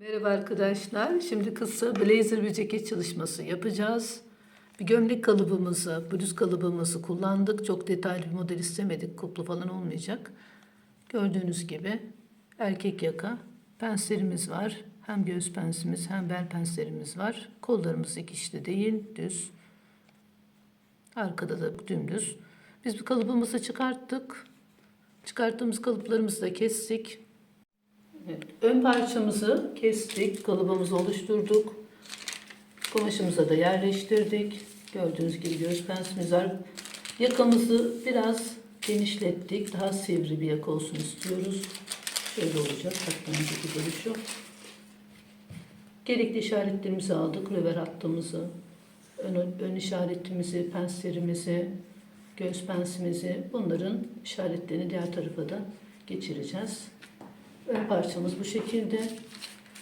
Merhaba arkadaşlar. Şimdi kısa blazer bir ceket çalışması yapacağız. Bir gömlek kalıbımızı, bluz kalıbımızı kullandık. Çok detaylı bir model istemedik. Kuplu falan olmayacak. Gördüğünüz gibi erkek yaka penslerimiz var. Hem göğüs pensimiz hem bel penslerimiz var. Kollarımız dikişli değil, düz. Arkada da dümdüz. Biz bu kalıbımızı çıkarttık. Çıkarttığımız kalıplarımızı da kestik. Evet, ön parçamızı kestik, kalıbımızı oluşturduk. Kumaşımıza da yerleştirdik. Gördüğünüz gibi göğüs pensimiz var. Yakamızı biraz genişlettik. Daha sivri bir yaka olsun istiyoruz. Şöyle olacak. Hatta önceki duruşu. Gerekli işaretlerimizi aldık. Röver hattımızı, ön, ön işaretimizi, penslerimizi, göğüs pensimizi bunların işaretlerini diğer tarafa da geçireceğiz. Ön parçamız bu şekilde.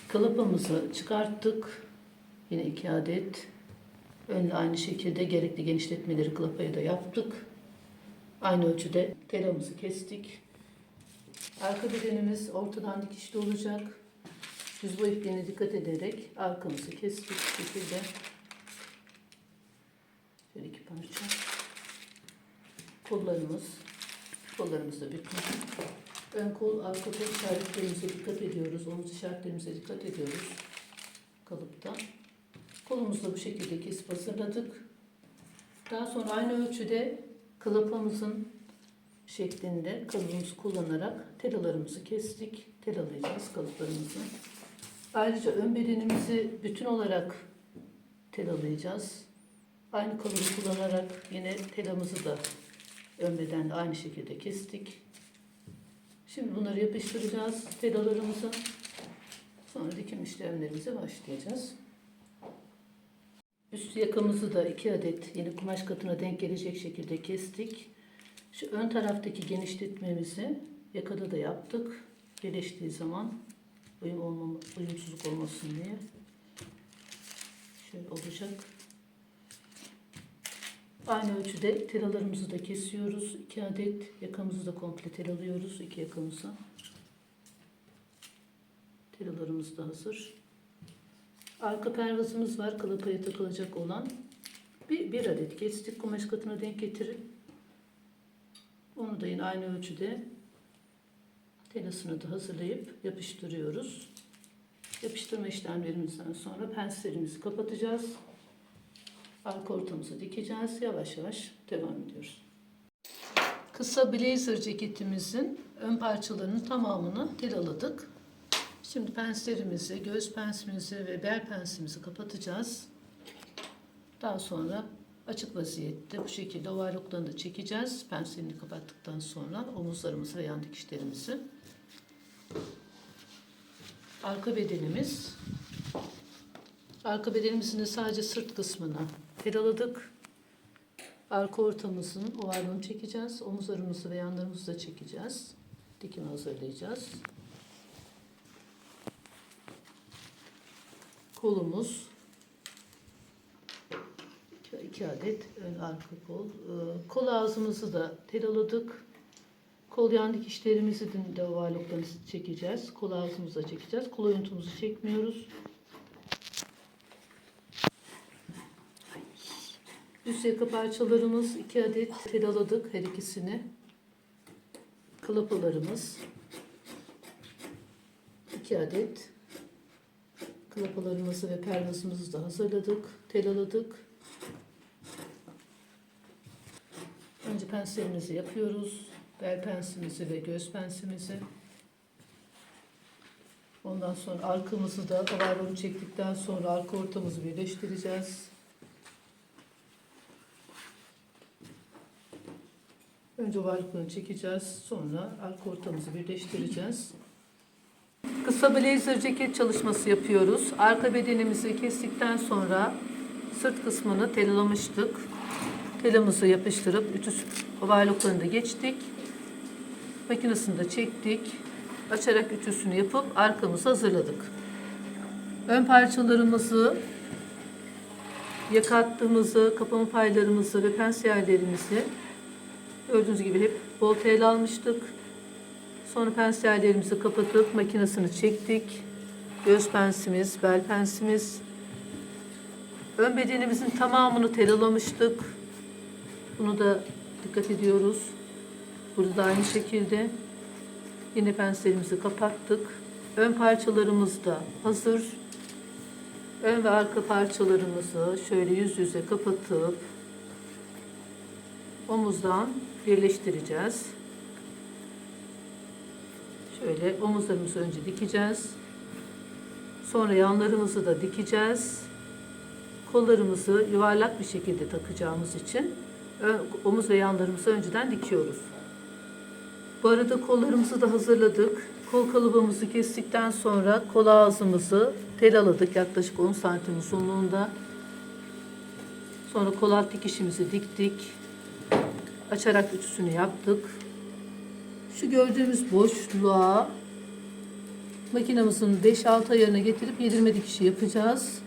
Kalıpımızı çıkarttık. Yine iki adet. Önle aynı şekilde gerekli genişletmeleri kılıpaya da yaptık. Aynı ölçüde telamızı kestik. Arka bedenimiz ortadan dikişli olacak. Düz boy ipliğine dikkat ederek arkamızı kestik bu şekilde. Şöyle iki parça. Kollarımız, kollarımız da bitmiş. Ön kol, arka kol işaretlerimize dikkat ediyoruz. Omuz işaretlerimize dikkat ediyoruz. Kalıpta. Kolumuzu da bu şekilde kesip hazırladık. Daha sonra aynı ölçüde kalıpımızın şeklinde kalıbımızı kullanarak telalarımızı kestik. Telalayacağız kalıplarımızı. Ayrıca ön bedenimizi bütün olarak telalayacağız. Aynı kalıbı kullanarak yine telamızı da ön bedende aynı şekilde kestik. Şimdi bunları yapıştıracağız pedalarımıza. Sonra dikim işlemlerimize başlayacağız. Üst yakamızı da iki adet yeni kumaş katına denk gelecek şekilde kestik. Şu ön taraftaki genişletmemizi yakada da yaptık. Birleştiği zaman uyum olmama, uyumsuzluk olmasın diye. Şöyle olacak. Aynı ölçüde telalarımızı da kesiyoruz. 2 adet yakamızı da komple telalıyoruz. iki yakamızı. Telalarımız da hazır. Arka pervazımız var. Kalıpaya takılacak olan. Bir, bir adet kestik. Kumaş katına denk getirip onu da yine aynı ölçüde telasını da hazırlayıp yapıştırıyoruz. Yapıştırma işlemlerimizden sonra penslerimizi kapatacağız. Arka ortamızı dikeceğiz. Yavaş yavaş devam ediyoruz. Kısa blazer ceketimizin ön parçalarının tamamını telaladık. Şimdi penslerimizi, göğüs pensimizi ve bel pensimizi kapatacağız. Daha sonra açık vaziyette bu şekilde ovarlıklarını da çekeceğiz. Penslerini kapattıktan sonra omuzlarımızı ve yan dikişlerimizi. Arka bedenimiz. Arka bedenimizin de sadece sırt kısmını pedaladık. Arka ortamızın ovarlığını çekeceğiz. Omuzlarımızı ve yanlarımızı da çekeceğiz. Dikimi hazırlayacağız. Kolumuz. iki- iki adet ön arka kol. Ee, Kol ağzımızı da telaladık. Kol yan dikişlerimizi de ovarlıklarını çekeceğiz. Kol ağzımızı da çekeceğiz. Kol oyuntumuzu çekmiyoruz. Üst yaka parçalarımız iki adet telaladık her ikisini. Klapalarımız iki adet. Klapalarımızı ve pervazımızı da hazırladık. Telaladık. Önce penslerimizi yapıyoruz. Bel pensimizi ve göğüs pensimizi. Ondan sonra arkamızı da ovarları çektikten sonra arka ortamızı birleştireceğiz. Önce ovarlıklarını çekeceğiz. Sonra arka ortamızı birleştireceğiz. Kısa blazer ceket çalışması yapıyoruz. Arka bedenimizi kestikten sonra sırt kısmını telalamıştık. Telamızı yapıştırıp ütü ovarlıklarını da geçtik. Makinesini de çektik. Açarak ütüsünü yapıp arkamızı hazırladık. Ön parçalarımızı yaka hattımızı, kapama paylarımızı ve pensiyerlerimizi Gördüğünüz gibi hep bol tel almıştık. Sonra pensiyerlerimizi kapatıp makinesini çektik. göz pensimiz, bel pensimiz. Ön bedenimizin tamamını telalamıştık. Bunu da dikkat ediyoruz. Burada da aynı şekilde yine penslerimizi kapattık. Ön parçalarımız da hazır. Ön ve arka parçalarımızı şöyle yüz yüze kapatıp omuzdan birleştireceğiz. Şöyle omuzlarımızı önce dikeceğiz. Sonra yanlarımızı da dikeceğiz. Kollarımızı yuvarlak bir şekilde takacağımız için omuz ve yanlarımızı önceden dikiyoruz. Bu arada kollarımızı da hazırladık. Kol kalıbımızı kestikten sonra kol ağzımızı telaladık yaklaşık 10 santim uzunluğunda. Sonra kol alt dikişimizi diktik. Açarak ütüsünü yaptık. Şu gördüğümüz boşluğa makinamızın 5-6 ayarına getirip yedirme dikişi yapacağız.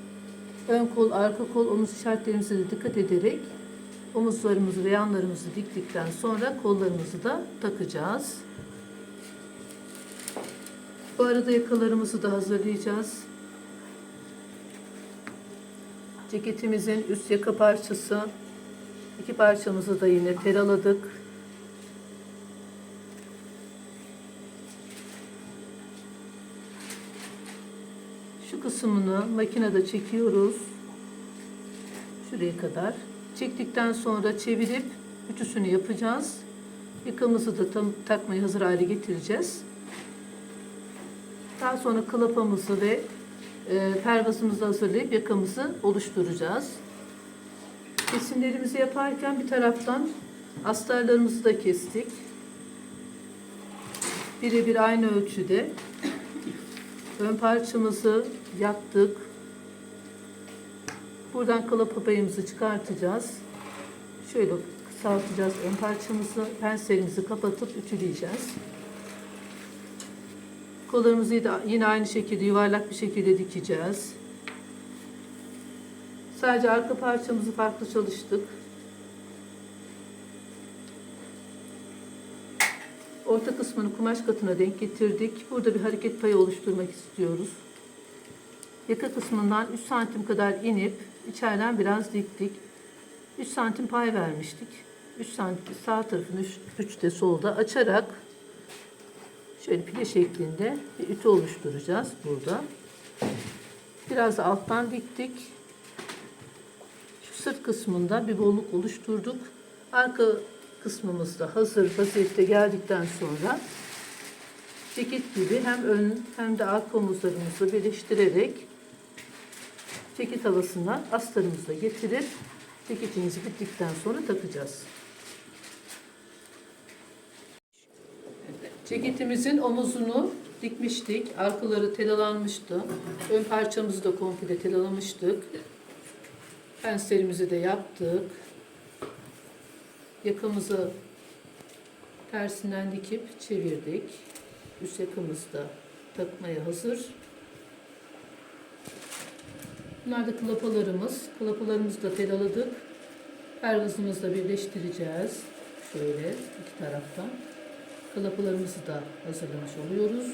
Ön kol, arka kol, omuz işaretlerimize de dikkat ederek omuzlarımızı ve yanlarımızı diktikten sonra kollarımızı da takacağız. Bu arada yakalarımızı da hazırlayacağız. Ceketimizin üst yaka parçası, iki parçamızı da yine teraladık. Şu kısmını makinede çekiyoruz. Şuraya kadar. Çektikten sonra çevirip ütüsünü yapacağız. Yakamızı da tam takmayı hazır hale getireceğiz. Daha sonra klapamızı ve e, pervasımızı hazırlayıp yakamızı oluşturacağız. Kesimlerimizi yaparken bir taraftan astarlarımızı da kestik. Birebir aynı ölçüde ön parçamızı yaptık. Buradan klapa payımızı çıkartacağız. Şöyle kısaltacağız ön parçamızı. Penselimizi kapatıp ütüleyeceğiz. Kollarımızı yine aynı şekilde yuvarlak bir şekilde dikeceğiz. Sadece arka parçamızı farklı çalıştık. Orta kısmını kumaş katına denk getirdik. Burada bir hareket payı oluşturmak istiyoruz. Yaka kısmından 3 santim kadar inip içeriden biraz diktik. 3 santim pay vermiştik. 3 santim sağ tarafını 3 de solda açarak şöyle pide şeklinde bir ütü oluşturacağız burada. Biraz alttan diktik. Sırt kısmında bir bolluk oluşturduk. Arka kısmımız da hazır vaziyette geldikten sonra ceket gibi hem ön hem de arka omuzlarımızı birleştirerek ceket havasına astarımızı getirip ceketimizi bittikten sonra takacağız. Ceketimizin omuzunu dikmiştik. Arkaları telalanmıştı. Ön parçamızı da komple telalamıştık. Penselimizi de yaptık. Yakamızı tersinden dikip çevirdik. Üst yakamız da takmaya hazır. Bunlar da klapalarımız. Klapalarımızı da telaladık. Pervazımızla birleştireceğiz. Şöyle iki taraftan. Klapalarımızı da hazırlamış oluyoruz.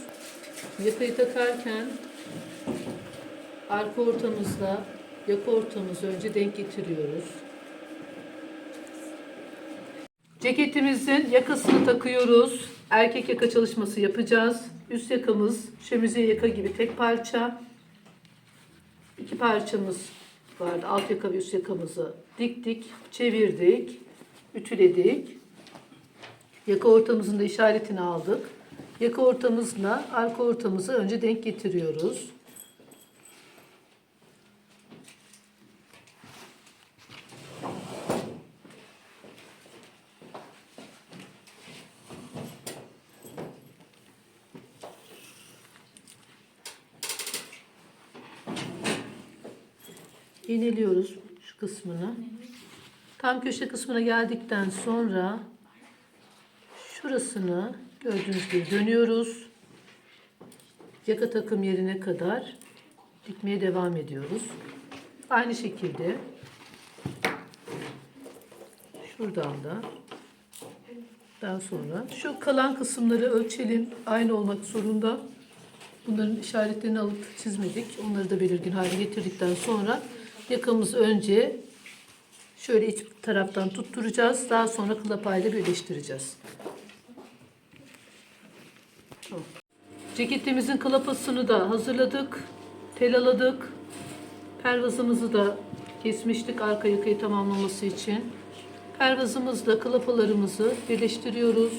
Yakayı takarken arka ortamızla yaka ortamızı önce denk getiriyoruz. Ceketimizin yakasını takıyoruz. Erkek yaka çalışması yapacağız. Üst yakamız şemize yaka gibi tek parça. İki parçamız vardı. Alt yaka ve üst yakamızı diktik, çevirdik, ütüledik. Yaka ortamızın da işaretini aldık. Yaka ortamızla arka ortamızı önce denk getiriyoruz. İğneliyoruz şu kısmını. Tam köşe kısmına geldikten sonra şurasını gördüğünüz gibi dönüyoruz. Yaka takım yerine kadar dikmeye devam ediyoruz. Aynı şekilde şuradan da daha sonra şu kalan kısımları ölçelim. Aynı olmak zorunda. Bunların işaretlerini alıp çizmedik. Onları da belirgin hale getirdikten sonra yakamızı önce şöyle iç taraftan tutturacağız. Daha sonra klapayla birleştireceğiz. Ceketimizin klapasını da hazırladık. Telaladık. Pervazımızı da kesmiştik arka yakayı tamamlaması için. Pervazımızla klapalarımızı birleştiriyoruz.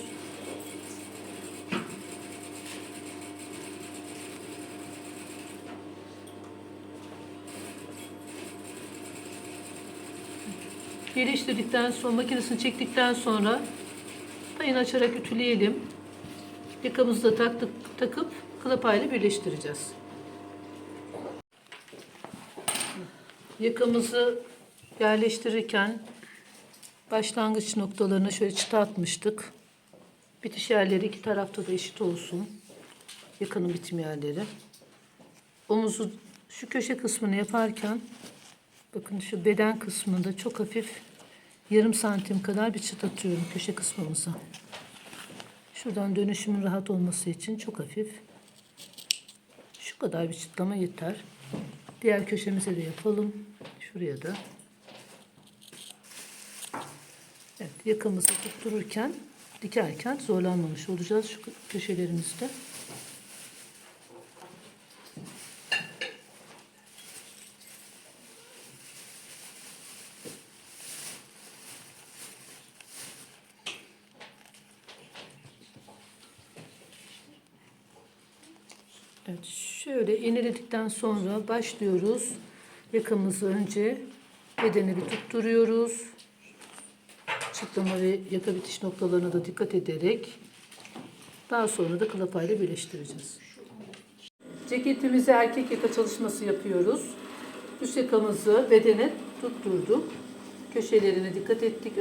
Birleştirdikten sonra makinesini çektikten sonra payını açarak ütüleyelim. Yakamızı da taktık, takıp klapayla birleştireceğiz. Yakamızı yerleştirirken başlangıç noktalarına şöyle çıta atmıştık. Bitiş yerleri iki tarafta da eşit olsun. Yakanın bitim yerleri. Omuzu şu köşe kısmını yaparken bakın şu beden kısmında çok hafif yarım santim kadar bir çıt atıyorum köşe kısmımıza. Şuradan dönüşümün rahat olması için çok hafif şu kadar bir çıtlama yeter. Diğer köşemize de yapalım. Şuraya da. Evet, yakamızı tuttururken, dikerken zorlanmamış olacağız şu köşelerimizde. Evet, şöyle ineledikten sonra başlıyoruz. Yakamızı önce bedeni bir tutturuyoruz. Çıtlama ve yaka bitiş noktalarına da dikkat ederek daha sonra da klapayla birleştireceğiz. Ceketimize erkek yaka çalışması yapıyoruz. Üst yakamızı bedene tutturduk. Köşelerine dikkat ettik.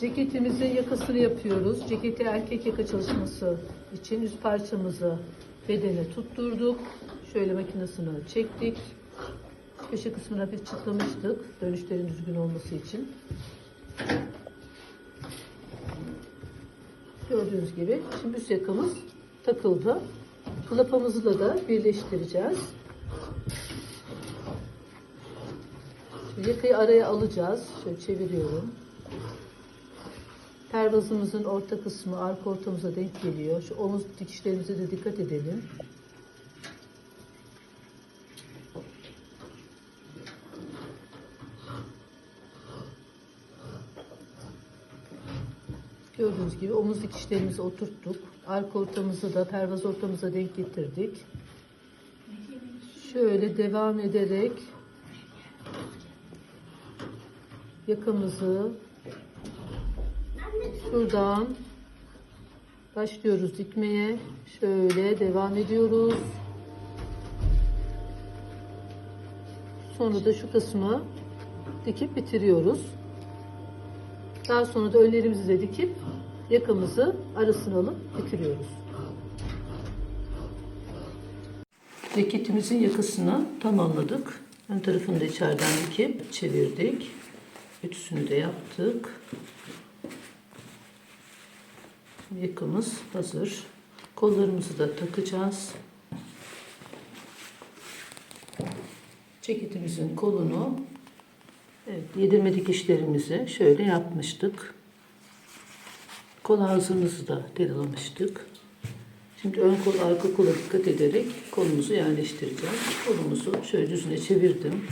Ceketimizin yakasını yapıyoruz. Ceketi erkek yaka çalışması için üst parçamızı bedene tutturduk. Şöyle makinesini çektik. Köşe kısmını hafif çıtlamıştık. Dönüşlerin düzgün olması için. Gördüğünüz gibi şimdi üst yakamız takıldı. Klapamızla da birleştireceğiz. Şimdi yakayı araya alacağız. Şöyle çeviriyorum. Pervazımızın orta kısmı arka ortamıza denk geliyor. Şu omuz dikişlerimize de dikkat edelim. Gördüğünüz gibi omuz dikişlerimizi oturttuk. Arka ortamızı da pervaz ortamıza denk getirdik. Şöyle devam ederek yakamızı şuradan başlıyoruz dikmeye. Şöyle devam ediyoruz. Sonra da şu kısmı dikip bitiriyoruz. Daha sonra da önlerimizi de dikip yakamızı arasına alıp bitiriyoruz. Ceketimizin yakasını tamamladık. Ön tarafını da içeriden dikip çevirdik. Ütüsünü de yaptık. Yakamız hazır. Kollarımızı da takacağız. Ceketimizin kolunu evet, yedirme dikişlerimizi şöyle yapmıştık. Kol ağzımızı da delalamıştık. Şimdi ön kol arka kola dikkat ederek kolumuzu yerleştireceğiz. Kolumuzu şöyle düzüne çevirdim.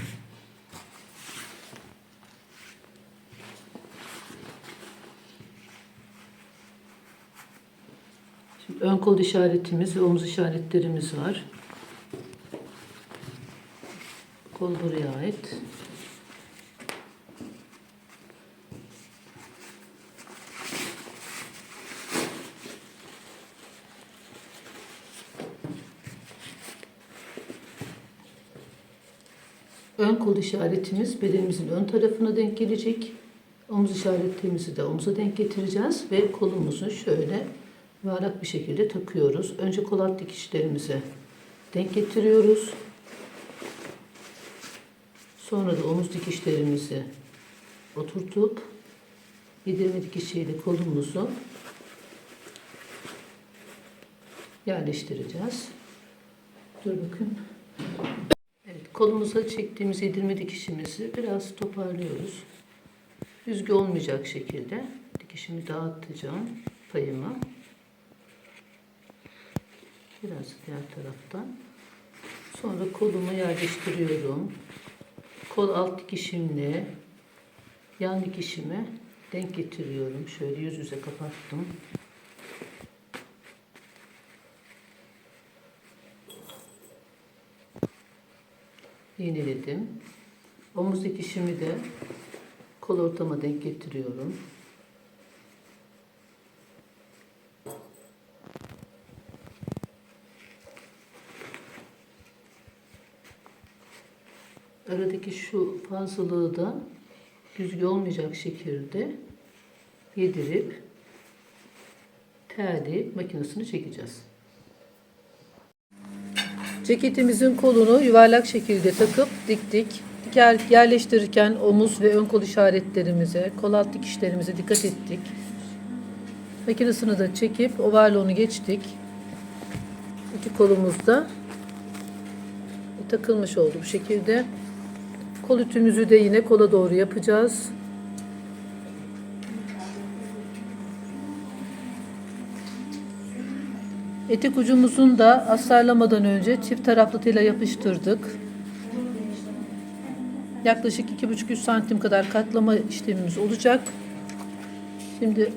Ön kol işaretimiz ve omuz işaretlerimiz var. Kol buraya ait. Ön kol işaretimiz bedenimizin ön tarafına denk gelecek. Omuz işaretimizi de omuza denk getireceğiz ve kolumuzu şöyle yuvarlak bir şekilde takıyoruz. Önce kol alt dikişlerimize denk getiriyoruz. Sonra da omuz dikişlerimizi oturtup yedirme dikişiyle kolumuzu yerleştireceğiz. Dur bakayım. Evet, kolumuza çektiğimiz yedirme dikişimizi biraz toparlıyoruz. Düzgü olmayacak şekilde dikişimi dağıtacağım payımı. Biraz diğer taraftan. Sonra kolumu yerleştiriyorum. Kol alt dikişimle yan dikişimi denk getiriyorum. Şöyle yüz yüze kapattım. iğneledim. Omuz dikişimi de kol ortama denk getiriyorum. Aradaki şu fazlalığı da düzgün olmayacak şekilde yedirip terleyip makinesini çekeceğiz. Ceketimizin kolunu yuvarlak şekilde takıp diktik. Diker, yerleştirirken omuz ve ön kol işaretlerimize, kol alt dikişlerimize dikkat ettik. Makinesini de çekip ovarlığını geçtik. İki kolumuz da takılmış oldu bu şekilde. Kol ütümüzü de yine kola doğru yapacağız. Etek ucumuzun da astarlamadan önce çift taraflı tela yapıştırdık. Yaklaşık 2,5-3 santim kadar katlama işlemimiz olacak. Şimdi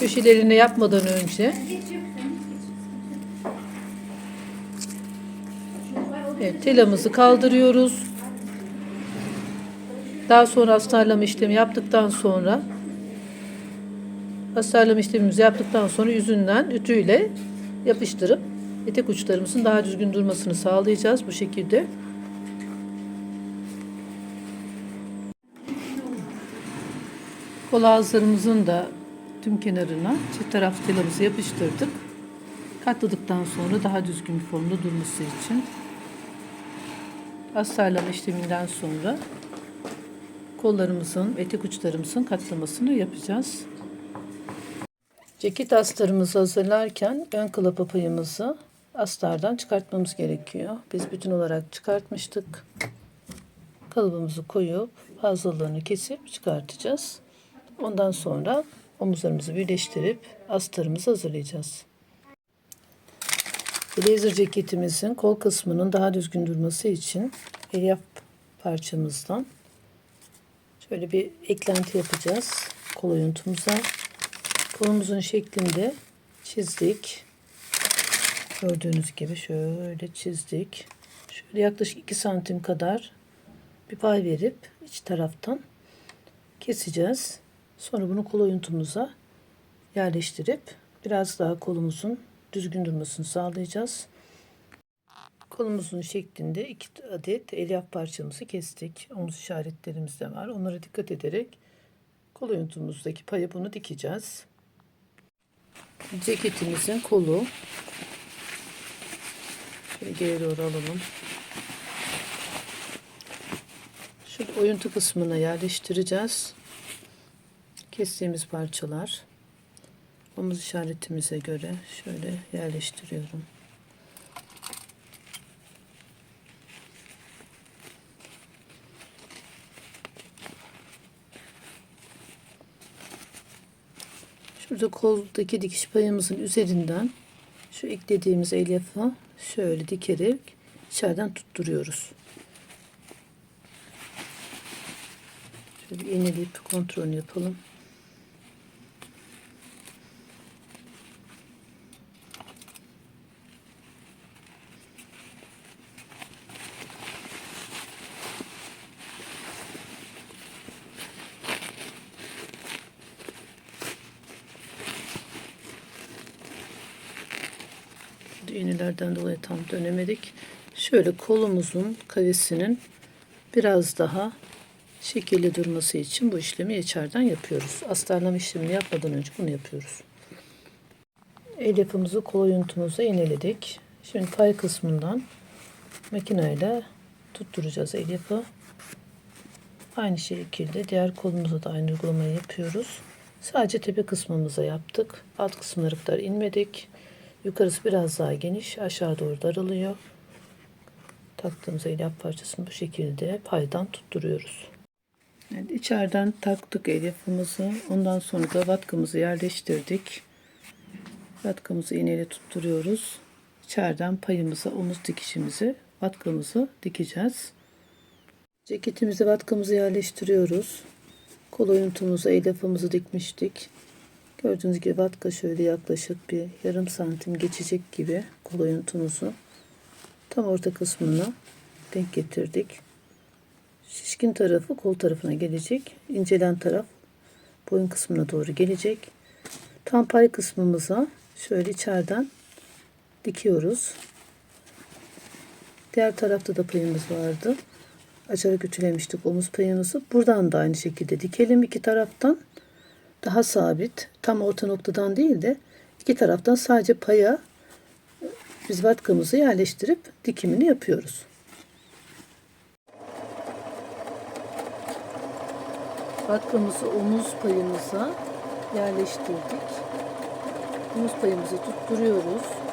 köşelerini yapmadan önce evet, telamızı kaldırıyoruz. Daha sonra astarlama işlemi yaptıktan sonra Hasarlama işlemimizi yaptıktan sonra yüzünden ütüyle yapıştırıp etek uçlarımızın daha düzgün durmasını sağlayacağız bu şekilde. Kol ağızlarımızın da tüm kenarına çift taraflı telamızı yapıştırdık. Katladıktan sonra daha düzgün bir formda durması için astarlama işleminden sonra kollarımızın, etek uçlarımızın katlamasını yapacağız. Ceket astarımızı hazırlarken ön kılıp payımızı astardan çıkartmamız gerekiyor. Biz bütün olarak çıkartmıştık. Kalıbımızı koyup fazlalığını kesip çıkartacağız. Ondan sonra omuzlarımızı birleştirip astarımızı hazırlayacağız. Blazer ceketimizin kol kısmının daha düzgün durması için elyaf parçamızdan şöyle bir eklenti yapacağız kol oyuntumuza. Kolumuzun şeklinde çizdik. Gördüğünüz gibi şöyle çizdik. Şöyle yaklaşık 2 santim kadar bir pay verip iç taraftan keseceğiz. Sonra bunu kol oyuntumuza yerleştirip biraz daha kolumuzun düzgün durmasını sağlayacağız. Kolumuzun şeklinde iki adet elyaf parçamızı kestik. Omuz işaretlerimiz de var. Onlara dikkat ederek kol oyuntumuzdaki payı bunu dikeceğiz ceketimizin kolu şöyle geri doğru alalım şu oyuntu kısmına yerleştireceğiz kestiğimiz parçalar omuz işaretimize göre şöyle yerleştiriyorum Şurada koldaki dikiş payımızın üzerinden şu eklediğimiz elyafı şöyle dikerek içeriden tutturuyoruz. Şöyle iğneleyip kontrol yapalım. İğnelerden dolayı tam dönemedik. Şöyle kolumuzun kavesinin biraz daha şekilli durması için bu işlemi içeriden yapıyoruz. Astarlama işlemini yapmadan önce bunu yapıyoruz. Elyafımızı kol oyuntumuza iğneledik. Şimdi pay kısmından makineyle tutturacağız elyafı. Aynı şekilde diğer kolumuza da aynı uygulamayı yapıyoruz. Sadece tepe kısmımıza yaptık. Alt kısımları kadar inmedik. Yukarısı biraz daha geniş, aşağı doğru daralıyor. Taktığımız elyaf parçasını bu şekilde paydan tutturuyoruz. Evet, içeriden taktık elyafımızı. Ondan sonra da vatkamızı yerleştirdik. Vatkamızı iğneyle tutturuyoruz. İçeriden payımıza, omuz dikişimizi, vatkamızı dikeceğiz. Ceketimizi, vatkamızı yerleştiriyoruz. Kol oyuntumuzu, elyafımızı dikmiştik. Gördüğünüz gibi vatka şöyle yaklaşık bir yarım santim geçecek gibi kol oyuntumuzu tam orta kısmına denk getirdik. Şişkin tarafı kol tarafına gelecek. İncelen taraf boyun kısmına doğru gelecek. Tam pay kısmımıza şöyle içeriden dikiyoruz. Diğer tarafta da payımız vardı. Açarak ütülemiştik omuz payımızı. Buradan da aynı şekilde dikelim iki taraftan. Daha sabit. Tam orta noktadan değil de iki taraftan sadece paya biz vatkamızı yerleştirip dikimini yapıyoruz. Vatkamızı omuz payımıza yerleştirdik. Omuz payımızı tutturuyoruz.